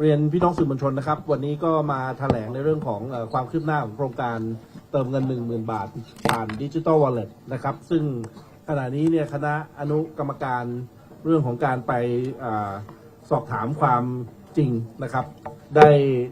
เรียนพี่น้องสื่อมวลชนนะครับ วันนี้ก็มาแถลงในเรื่องของอความคืบหน้าของโครงการเติมเงิน 1 0,000 บาทผ่านดิจิ t a ลวอลเล็ตนะครับ ซึ่งขณะนี้เนี่ยคณะอนุกรรมการเรื่องของการไปอสอบถามความจริงนะครับ ได้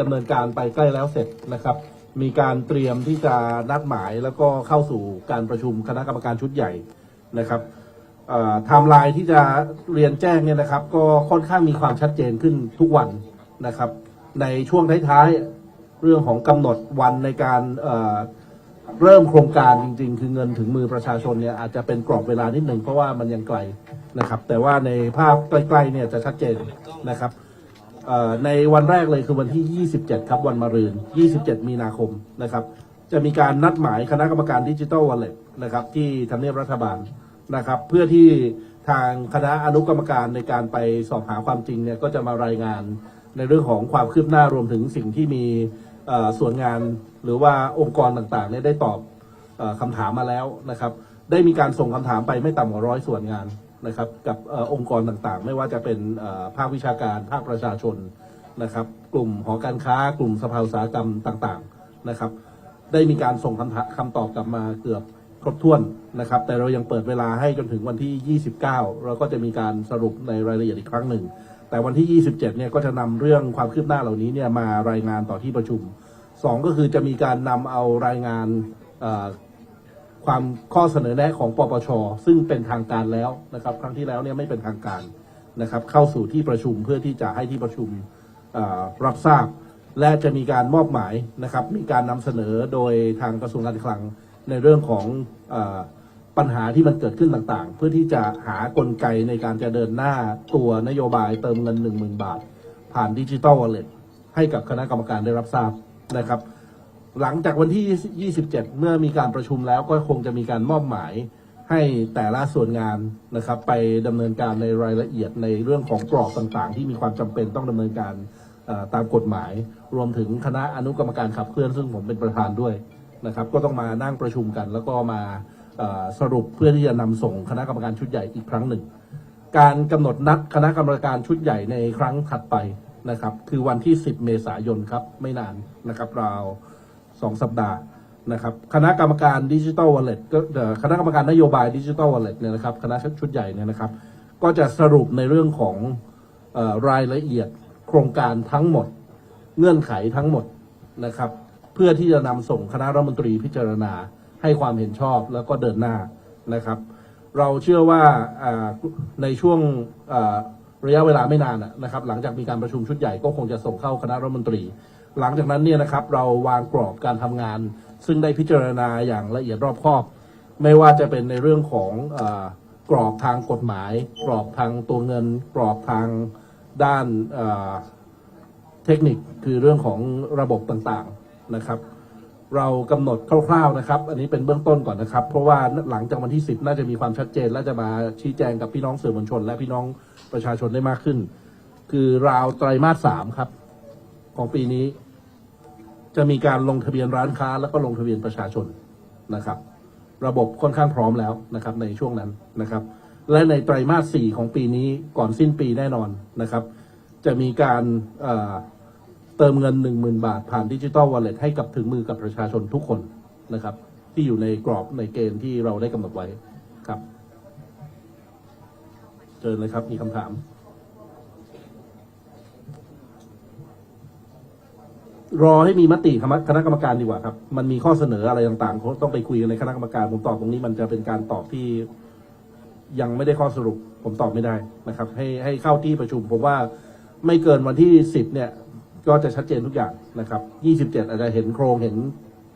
ดำเนินการไปใกล้แล้วเสร็จนะครับ มีการเตรียมที่จะนัดหมายแล้วก็เข้าสู่การประชุมคณะกรรมการชุดใหญ่นะครับไทม์ไลน์ที่จะเรียนแจ้งเนี่ยนะครับ ก็ค่อนข้างมีความชัดเจนขึ้นทุกวัน นะครับ ในช่วงท้ายๆเรื่องของกำหนดวันในการเเริ่มโครงการจริง ๆ คือเงินถึงมือประชาชนเนี่ยอาจจะเป็นกรอบเวลานิดหนึ่งเพราะว่ามันยังไกลนะครับ แต่ว่าในภาพใกล้ๆเนี่ยจะชัดเจนนะครับในวันแรกเลยคือวันที่ 27 ครับวันมะรืน 27 มีนาคมนะครับ จะมีการนัดหมายคณะกรรมการดิจิทัลวอลเล็ตนะครับที่ทำเนียบรัฐบาลนะครับ เพื่อที่ทางคณะอนุกรรมการในการไปสอบหาความจริงเนี่ยก็จะมารายงาน ในเรื่องของความคืบหน้ารวมถึงสิ่งที่มีส่วนงานหรือว่าองค์กรต่างๆเนี่ยได้ตอบออคำถามมาแล้วนะครับ ได้มีการส่งคำถามไปไม่ต่ำกว่าร้อยส่วนงานนะครับ กับอองค์กรต่างๆ ไม่ว่าจะเป็นภาควิชาการ ภาคประชาชนนะครับ กลุ่มหอการค้ากลุ่มสภาอุตสาหกรรมต่างๆนะครับ ได้มีการส่งคำถามคำตอบกลับมาเกือบครบถ้วนนะครับ แต่เรายังเปิดเวลาให้จนถึงวันที่ 29 เราก็จะมีการสรุปในรายละเอียดอีกครั้งหนึ่ง แต่วันที่ 27 เนี่ยก็จะนำเรื่องความคืบหน้าเหล่านี้เนี่ยมารายงานต่อที่ประชุม 2 ก็คือจะมีการนำเอารายงานความข้อเสนอแนะของปปช ซึ่งเป็นทางการแล้วนะครับ ครั้งที่แล้วเนี่ยไม่เป็นทางการนะครับ เข้าสู่ที่ประชุมเพื่อที่จะให้ที่ประชุมรับทราบ และจะมีการมอบหมายนะครับ มีการนำเสนอโดยทางกระทรวงการคลังในเรื่องของอ ปัญหาที่มันเกิดขึ้นต่างๆ เพื่อที่จะหากลไกในการจะเดินหน้าตัวนโยบายเติมเงิน 1 0,000 บาท ผ่านดิจิ t a ลวอลเล็ตให้กับคณะกรรมการได้รับทราบนะครับ หลังจากวันที่ 27 เมื่อมีการประชุมแล้วก็คงจะมีการมอบหมายให้แต่ละส่วนงานนะครับ ไปดำเนินการในรายละเอียดในเรื่องของกรอบต่างๆ ที่มีความจำเป็นต้องดำเนินการตามกฎหมาย รวมถึงคณะอนุกรรมการขับเคลื่อนซึ่งผมเป็นประธานด้วยนะครับ ก็ต้องมานั่งประชุมกันแล้วก็มา สรุปเพื่อที่จะนำส่งคณะกรรมการชุดใหญ่อีกครั้งหนึ่ง การกำหนดนัดคณะกรรมการชุดใหญ่ในครั้งถัดไปนะครับ คือวันที่ 10 เมษายนครับไม่นานนะครับราวสองสัปดาห์นะครับคณะกรรมการดิจิ t a ลวอลเล็ตก็คณะกรรมการนโยบายดิจิ t a ลวอลเล็ตเนี่ยนะครับคณะชุดใหญ่เนี่ยนะครับ ก็จะสรุปในเรื่องของอรายละเอียดโครงการทั้งหมด เงื่อนไขทั้งหมดนะครับ เพื่อที่จะนำส่งคณะรัฐมนตรีพิจารณา ให้ความเห็นชอบแล้วก็เดินหน้านะครับ เราเชื่อว่าในช่วงระยะเวลาไม่นานนะครับ หลังจากมีการประชุมชุดใหญ่ก็คงจะส่งเข้าคณะรัฐมนตรี หลังจากนั้นเนี่ยนะครับเราวางกรอบการทำงาน ซึ่งได้พิจารณาอย่างละเอียดรอบคอบ ไม่ว่าจะเป็นในเรื่องของอกรอบทางกฎหมาย กรอบทางตัวเงิน กรอบทางด้านเทคนิคคือเรื่องของระบบต่างๆนะครับ เรากำหนดคร่าวๆนะครับ อันนี้เป็นเบื้องต้นก่อนนะครับ เพราะว่าหลังจากวันที่ 10 น่าจะมีความชัดเจน และจะมาชี้แจงกับพี่น้องสื่อมวลชน และพี่น้องประชาชนได้มากขึ้น คือราวไตรมาสสามครับ ของปีนี้ จะมีการลงทะเบียนร้านค้า แล้วก็ลงทะเบียนประชาชนนะครับ ระบบค่อนข้างพร้อมแล้วนะครับ ในช่วงนั้นนะครับ และในไตรมาสสี่ของปีนี้ก่อนสิ้นปีแน่นอนนะครับ จะมีการ เติมเงิน 1 0,000 บาท ผ่านดิจิ t a ลวอลเล็ตให้กับถึงมือกับประชาชนทุกคนนะครับ ที่อยู่ในกรอบในเกณฑ์ที่เราได้กำหนดไว้ครับเชิญเลยครับมีคำถาม รอให้มีมติคณะกรรมการดีกว่าครับ มันมีข้อเสนออะไรต่างๆต้องไปคุยกันในคณะกรรมการผมตอบตรงนี้มันจะเป็นการตอบที่ยังไม่ได้ข้อสรุป ผมตอบไม่ได้นะครับ ให้ให้เข้าที่ประชุมผมว่าไม่เกินวันที่สิบเนี่ย ก็จะชัดเจนทุกอย่างนะครับยี่สิบเจ็ดอาจจะเห็นโครงเห็น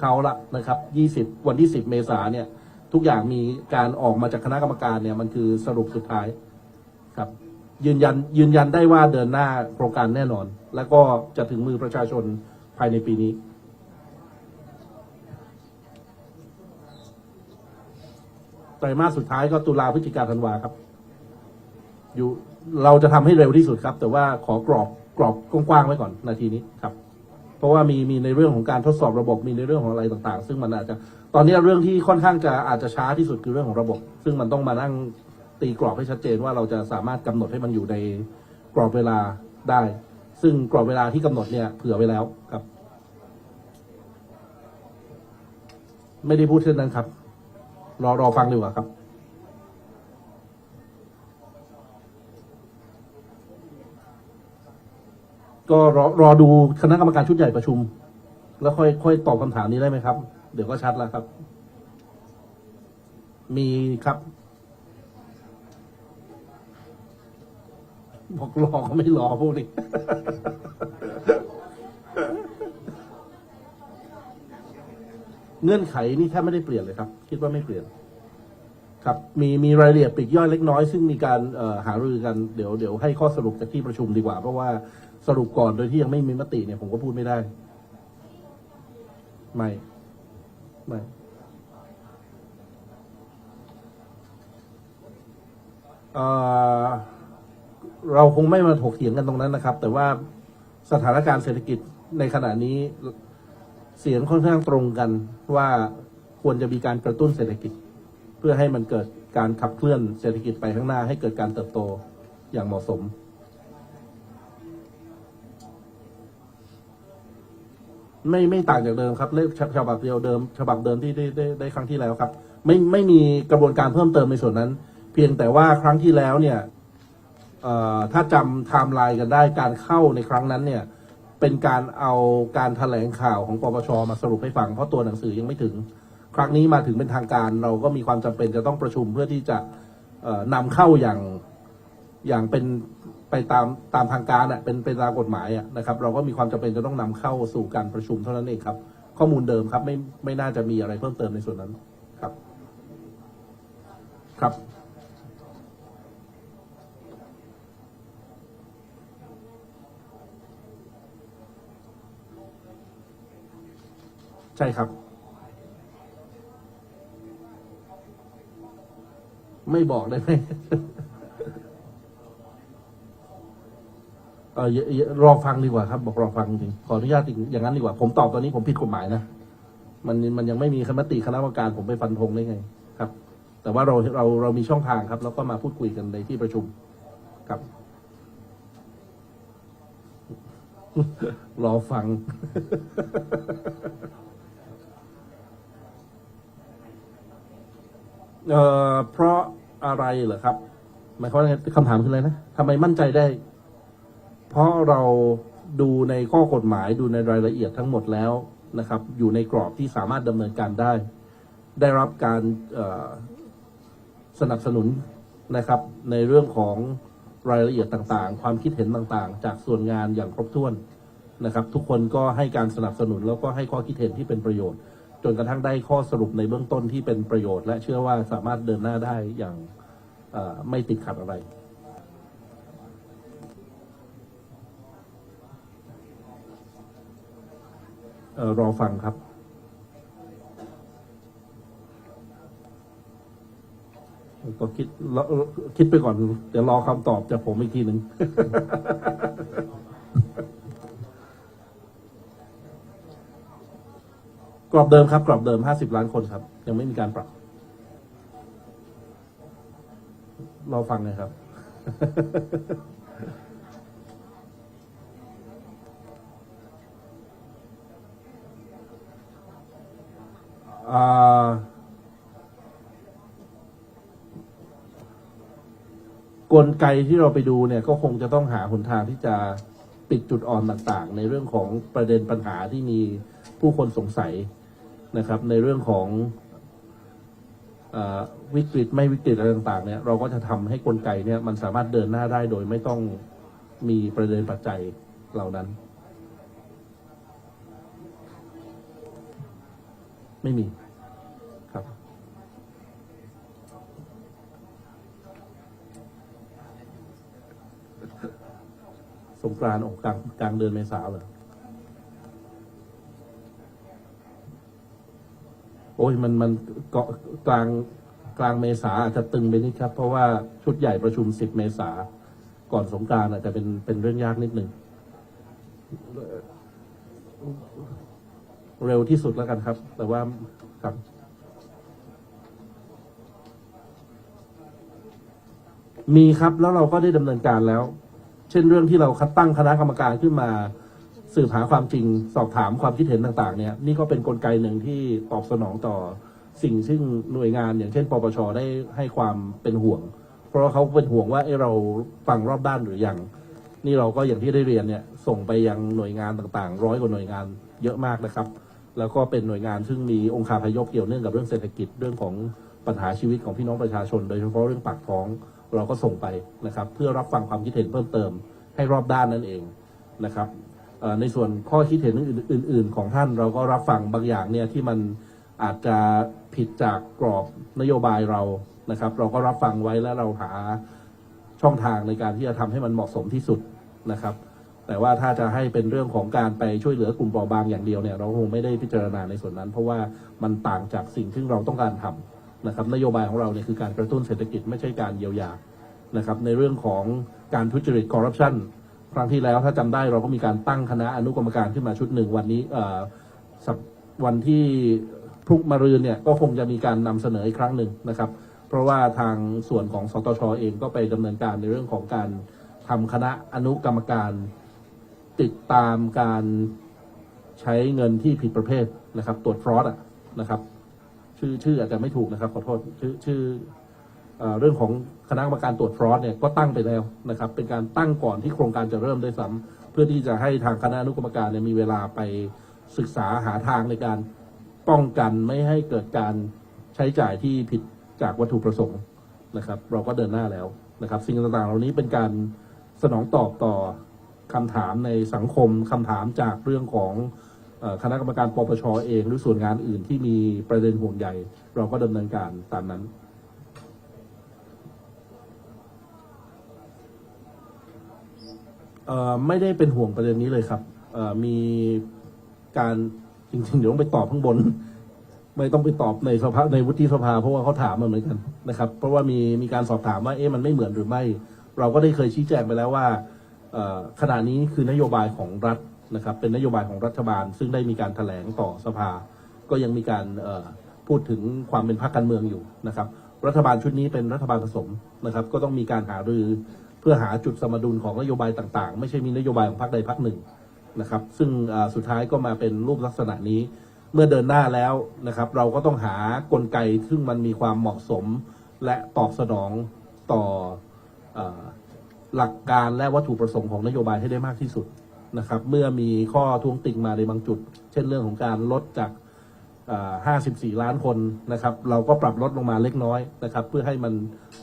เขาละนะครับยี่สิบวันที่สิบเมษาเนี่ย ทุกอย่างมีการออกมาจากคณะกรรมการเนี่ยมันคือสรุปสุดท้ายครับ ยืนยันยืนยันได้ว่าเดินหน้าโครงการแน่นอน แล้วก็จะถึงมือประชาชนภายในปีนี้ ไตรมาสสุดท้ายก็ตุลาพฤศจิกาธันวาครับ อยู่เราจะทำให้เร็วที่สุดครับ แต่ว่าขอกรอบ กรอบกว้างๆไว้ก่อนนาทีนี้ครับ เพราะว่ามีมีในเรื่องของการทดสอบระบบมีในเรื่องของอะไรต่างๆ ซึ่งมันอาจจะตอนนี้เรื่องที่ค่อนข้างจะอาจจะช้าที่สุดคือเรื่องของระบบ ซึ่งมันต้องมานั่งตีกรอบให้ชัดเจนว่าเราจะสามารถกำหนดให้มันอยู่ในกรอบเวลาได้ ซึ่งกรอบเวลาที่กำหนดเนี่ยเผื่อไว้แล้วครับ ไม่ได้พูดเช่นนั้นครับ รอรอฟังดีกว่าครับ ก็รอรอดูคณะกรรมการชุดใหญ่ประชุม แล้วค่อยค่อยตอบคำถามนี้ได้ไหมครับ เดี๋ยวก็ชัดแล้วครับ มีครับบอกรอก็ไม่รอพวกนี้ เงื่อนไขนี่แทบไม่ได้เปลี่ยนเลยครับ คิดว่าไม่เปลี่ยน ครับ มีมีรายละเอียดปลีกย่อยเล็กน้อย ซึ่งมีการเอ่อหารือกันเดี๋ยวเดี๋ยวให้ข้อสรุปจากที่ประชุมดีกว่า เพราะว่า สรุปก่อนโดยที่ยังไม่มีมติเนี่ยผมก็พูดไม่ได้ ไม่ ไม่ เราคงไม่มาถกเถียงกันตรงนั้นนะครับ แต่ว่าสถานการณ์เศรษฐกิจในขณะนี้เสียงค่อนข้างตรงกันว่าควรจะมีการกระตุ้นเศรษฐกิจ เพื่อให้มันเกิดการขับเคลื่อนเศรษฐกิจไปข้างหน้าให้เกิดการเติบโตอย่างเหมาะสม ไม่ไม่ต่างจากเดิมครับเลขฉบับเดียวเดิม ฉบับเดิมที่ได้ได้ได้ครั้งที่แล้วครับ ไม่ไม่มีกระบวนการเพิ่มเติมในส่วนนั้น เพียงแต่ว่าครั้งที่แล้วเนี่ยเอ่อถ้าจำไทม์ไลน์กันได้การเข้าในครั้งนั้นเนี่ยเป็นการเอาการแถลงข่าวของปปชมาสรุปให้ฟังเพราะตัวหนังสือยังไม่ถึง ครั้งนี้มาถึงเป็นทางการ เราก็มีความจำเป็นจะต้องประชุมเพื่อที่จะเอ่อนำเข้าอย่างอย่างเป็น ไปตามตามทางการอะเป็นเป็นตามกฎหมายอะนะครับ เราก็มีความจำเป็นจะต้องนำเข้าสู่การประชุมเท่านั้นเองครับ ข้อมูลเดิมครับไม่ไม่น่าจะมีอะไรเพิ่มเติมในส่วนนั้นครับ ครับ ใช่ครับ ไม่บอกได้ไหม เอออย่าอย่ารอฟังดีกว่าครับ บอกรอฟังจริงขออนุญาตอย่างนั้นดีกว่า ผมตอบตอนนี้ผมผิดกฎหมายนะมันมันยังไม่มีคณะติคณะกรรมการผมไปฟันธงได้ไงครับ แต่ว่าเราเราเรามีช่องทางครับ แล้วก็มาพูดคุยกันในที่ประชุมครับรอฟัง เอ่อเพราะอะไรเหรอครับหมายความว่าไงคำถามคืออะไรนะทำไมมั่นใจได้ เพราะเราดูในข้อกฎหมายดูในรายละเอียดทั้งหมดแล้วนะครับ อยู่ในกรอบที่สามารถดำเนินการได้ ได้รับการสนับสนุนนะครับ ในเรื่องของรายละเอียดต่างๆ ความคิดเห็นต่างๆ จากส่วนงานอย่างครบถ้วนนะครับ ทุกคนก็ให้การสนับสนุนแล้วก็ให้ข้อคิดเห็นที่เป็นประโยชน์ จนกระทั่งได้ข้อสรุปในเบื้องต้นที่เป็นประโยชน์ และเชื่อว่าสามารถเดินหน้าได้อย่างไม่ติดขัดอะไร เอ่อ รอฟังครับ ก็คิดคิดไปก่อน เดี๋ยวรอคำตอบจากผมอีกทีหนึ่งกรอบเดิมครับ กรอบเดิมห้าสิบล้านคนครับ ยังไม่มีการปรับ รอฟังเลยครับ กลไกที่เราไปดูเนี่ยก็คงจะต้องหาหนทางที่จะปิดจุดอ่อนต่างๆ ในเรื่องของประเด็นปัญหาที่มีผู้คนสงสัยนะครับ ในเรื่องของอวิกฤตไม่วิกฤตอะไรต่างๆเนี่ยเราก็จะทำให้กลไกเนี่ยมันสามารถเดินหน้าได้โดยไม่ต้องมีประเด็นปัจจัยเหล่านั้น ไม่มีครับ สงกรานต์ออกกลางกลางเดือนเมษาเหรอโอ้ยมันมันเกาะกลางกลางเมษาอาจจะตึงไปนิดครับ เพราะว่าชุดใหญ่ประชุม 10 เมษาก่อนสงกรานอาจจะเป็นเป็นเรื่องยากนิดหนึ่ง เร็วที่สุดแล้วกันครับ แต่ว่าครับมีครับแล้วเราก็ได้ดำเนินการแล้ว เช่นเรื่องที่เราคัดตั้งคณะกรรมการขึ้นมา สืบหาความจริงสอบถามความคิดเห็นต่างๆ เนี่ย นี่ก็เป็นนกลไกหนึ่งที่ตอบสนองต่อสิ่งซึ่งหน่วยงานอย่างเช่น ปปชได้ให้ความเป็นห่วง เพราะว่าเขาเป็นห่วงว่าเอเราฟังรอบด้านหรือยังนี่เราก็อย่างที่ได้เรียนเนี่ย ส่งไปยังหน่วยงานต่างๆ ร้อยกว่าหน่วยงานเยอะมากนะครับ แล้วก็เป็นหน่วยงานซึ่งมีองค์คาพยพเกี่ยวเนื่องกับเรื่องเศรษฐกิจเรื่องของปัญหาชีวิตของพี่น้องประชาชน โดยเฉพาะเรื่องปากท้องเราก็ส่งไปนะครับ เพื่อรับฟังความคิดเห็นเพิ่มเติมให้รอบด้านนั่นเองนะครับในส่วนข้อคิดเห็นอื่น ๆ ของท่านเราก็รับฟังบางอย่างเนี่ยที่มันอาจจะผิดจากกรอบนโยบายเรานะครับ เราก็รับฟังไว้แล้วเราหาช่องทางในการที่จะทำให้มันเหมาะสมที่สุดนะครับ แต่ว่าถ้าจะให้เป็นเรื่องของการไปช่วยเหลือกลุ่มเปราะบางอย่างเดียวเนี่ยเราคงไม่ได้พิจารณาในส่วนนั้น เพราะว่ามันต่างจากสิ่งที่เราต้องการทำนะครับนโยบายของเราเนี่ยคือการกระตุ้นเศรษฐกิจไม่ใช่การเยียวยานะครับในเรื่องของการทุจริตคอร์รัปชันครั้งที่แล้วถ้าจำได้เราก็มีการตั้งคณะอนุกรรมการขึ้นมาชุดหนึ่งวันนี้วันที่พรุ่งมะรืนเนี่ยก็คงจะมีการนำเสนออีกครั้งหนึ่งนะครับ เพราะว่าทางส่วนของสตชเองก็ไปดำเนินการในเรื่องของการทำคณะอนุกรรมการ ติดตามการใช้เงินที่ผิดประเภทนะครับ ตรวจฟรอดอะนะครับ ชื่อชื่ออาจจะไม่ถูกนะครับขอโทษชื่อชื่อเรื่องของคณะกรรมการตรวจฟรอดเนี่ยก็ตั้งไปแล้วนะครับ เป็นการตั้งก่อนที่โครงการจะเริ่มด้วยซ้ำเพื่อที่จะให้ทางคณะอนุกรรมการเนี่ยมีเวลาไปศึกษาหาทางในการป้องกันไม่ให้เกิดการใช้จ่ายที่ผิดจากวัตถุประสงค์นะครับ เราก็เดินหน้าแล้วนะครับ สิ่งต่างๆเหล่านี้เป็นการสนองตอบต่อ คำถามในสังคมคำถามจากเรื่องของคณะกรรมการปปชเองหรือส่วนงานอื่นที่มีประเด็นห่วงใยเราก็ดำเนินการตามนั้น ไม่ได้เป็นห่วงประเด็นนี้เลยครับมีการจริงๆเดี๋ยวต้องไปตอบข้างบน ไม่ต้องไปตอบในสภาในวุฒิสภา เพราะว่าเขาถามมาเหมือนกันนะครับ เพราะว่ามีมีการสอบถามว่าเอ๊ะมันไม่เหมือนหรือไม่ เราก็ได้เคยชี้แจงไปแล้วว่า ขณะนี้คือนโยบายของรัฐนะครับเป็นนโยบายของรัฐบาล ซึ่งได้มีการแถลงต่อสภา ก็ยังมีการพูดถึงความเป็นพรรคการเมืองอยู่นะครับ รัฐบาลชุดนี้เป็นรัฐบาลผสมนะครับ ก็ต้องมีการหารือเพื่อหาจุดสมดุลของนโยบายต่างๆ ไม่ใช่มีนโยบายของพรรคใดพรรคหนึ่งนะครับ ซึ่งสุดท้ายก็มาเป็นรูปลักษณะนี้ เมื่อเดินหน้าแล้วนะครับ เราก็ต้องหากลไกซึ่งมันมีความเหมาะสม และตอบสนองต่ออ หลักการและวัตถุประสงค์ของนโยบายให้ได้มากที่สุดนะครับ เมื่อมีข้อท้วงติงมาในบางจุด เช่นเรื่องของการลดจาก 54 ล้านคนนะครับ เราก็ปรับลดลงมาเล็กน้อยนะครับ เพื่อให้มัน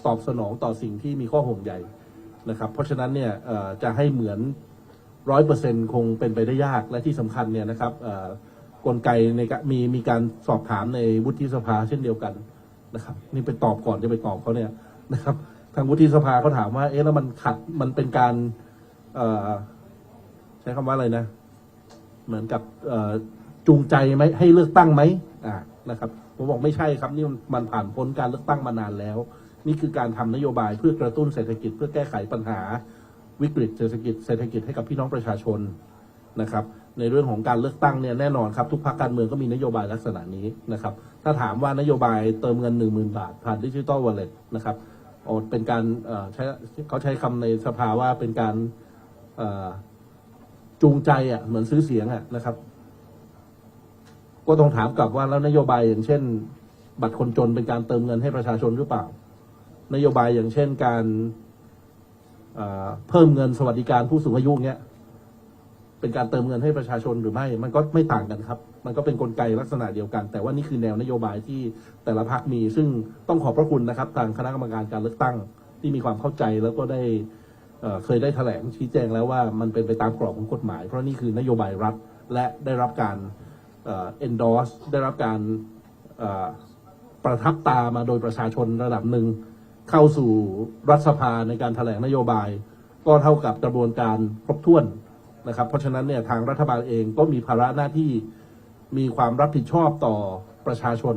ตอบสนองต่อสิ่งที่มีข้อห่วงใยนะครับ เพราะฉะนั้นเนี่ยจะให้เหมือนร้อยเปอร์เซ็นคงเป็นไปได้ยากและที่สำคัญเนี่ยนะครับกลไกในมีมีการสอบถามในวุฒิสภาเช่นเดียวกันนะครับ นี่ไปตอบก่อนจะไปตอบเขาเนี่ยนะครับ ทางวุฒิสภาเขาถามว่า เอ๊ะแล้วมันขัดมันเป็นการเอใช้คำว่าอะไรนะ เหมือนกับเอจูงใจไหมให้เลือกตั้งไหมอ่านะครับ ผมบอกไม่ใช่ครับ นี่มันผ่านพ้นการเลือกตั้งมานานแล้ว นี่คือการทำนโยบายเพื่อกระตุ้นเศรษฐกิจ เพื่อแก้ไขปัญหาวิกฤตเศรษฐกิจเศรษฐกิจให้กับพี่น้องประชาชนนะครับ ในเรื่องของการเลือกตั้งเนี่ยแน่นอนครับ ทุกพรรคการเมืองก็มีนโยบายลักษณะนี้นะครับ ถ้าถามว่านโยบายเติมเงินหนึ่งหมื่นบาทผ่านดิจิ t a ลวอลเล็ตนะครับ เป็นการเอ่อใช้เขาใช้คำในสภาว่าเป็นการจูงใจอะเหมือนซื้อเสียงอะนะครับ ก็ต้องถามกลับว่าแล้วนโยบายอย่างเช่น บัตรคนจนเป็นการเติมเงินให้ประชาชนหรือเปล่า นโยบายอย่างเช่นการเอ่อเพิ่มเงินสวัสดิการผู้สูงอายุเนี้ย เป็นการเติมเงินให้ประชาชนหรือไม่ มันก็ไม่ต่างกันครับ มันก็เป็นกลไกลักษณะเดียวกัน แต่ว่านี่คือแนวนโยบายที่แต่ละพรรคมี ซึ่งต้องขอบพระคุณนะครับ ทางคณะกรรมการการเลือกตั้งที่มีความเข้าใจแล้วก็ได้เเคยได้แถลงชี้แจงแล้วว่ามันเป็นไปตามกรอบของกฎหมาย เพราะนี่คือนโยบายรัฐและได้รับการเอ่อ endorse ได้รับการประทับตามาโดยประชาชนระดับหนึ่งเข้าสู่รัฐสภาในการแถลงนโยบาย ก็เท่ากับกระบวนการครบถ้วน นะครับ เพราะฉะนั้นเนี่ยทางรัฐบาลเองก็มีภาระหน้าที่มีความรับผิดชอบต่อประชาชน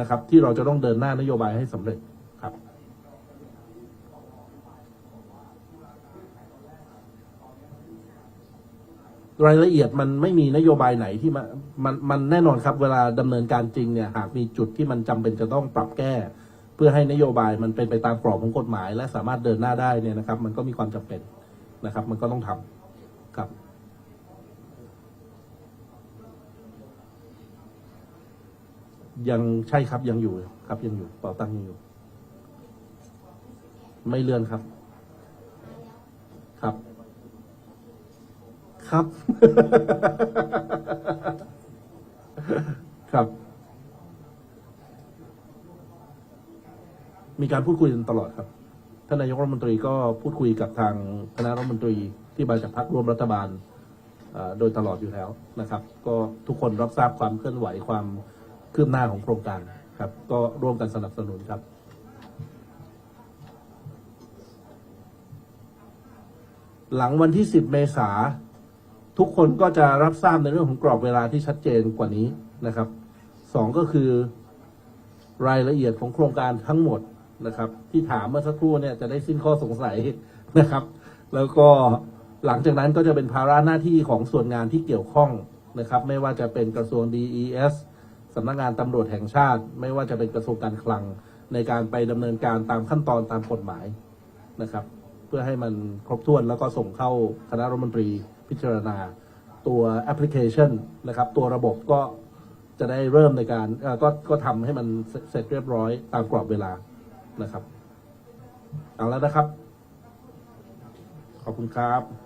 นะครับ ที่เราจะต้องเดินหน้านโยบายให้สำเร็จครับ รายละเอียดมันไม่มีนโยบายไหนที่มามันมันแน่นอนครับ เวลาดำเนินการจริงเนี่ยหากมีจุดที่มันจำเป็นจะต้องปรับแก้ เพื่อให้นโยบายมันเป็นไปตามกรอบของกฎหมาย และสามารถเดินหน้าได้เนี่ยนะครับ มันก็มีความจำเป็นนะครับ มันก็ต้องทำ ครับ ยังใช่ครับยังอยู่ครับ ยังอยู่เป่าตังยังอยู่ ไม่เลื่อนครับ ครับ ครับ ครับมีการพูดคุยกันตลอดครับ ท่านนายกรัฐมนตรีก็พูดคุยกับทางคณะรัฐมนตรีที่มาจากพรรคร่วมรัฐบาลโดยตลอดอยู่แล้วนะครับ ก็ทุกคนรับทราบความเคลื่อนไหวความคืบหน้าของโครงการครับ ก็ร่วมกันสนับสนุนครับหลังวันที่ 10 เมษาทุกคนก็จะรับทราบในเรื่องของกรอบเวลาที่ชัดเจนกว่านี้นะครับสองก็คือรายละเอียดของโครงการทั้งหมด นะครับ ที่ถามเมื่อสักครู่เนี่ยจะได้สิ้นข้อสงสัยนะครับ แล้วก็หลังจากนั้นก็จะเป็นภาระหน้าที่ของส่วนงานที่เกี่ยวข้องนะครับ ไม่ว่าจะเป็นกระทรวง DES สำนักงานตำรวจแห่งชาติ ไม่ว่าจะเป็นกระทรวงการคลัง ในการไปดำเนินการตามขั้นตอนตามกฎหมายนะครับ เพื่อให้มันครบถ้วนแล้วก็ส่งเข้าคณะรัฐมนตรีพิจารณาตัวแอปพลิเคชันนะครับ ตัวระบบก็จะได้เริ่มในการก็ก็ทำให้มันเสร็จเรียบร้อยตามกรอบเวลา นะครับ เอาแล้วนะครับ ขอบคุณครับ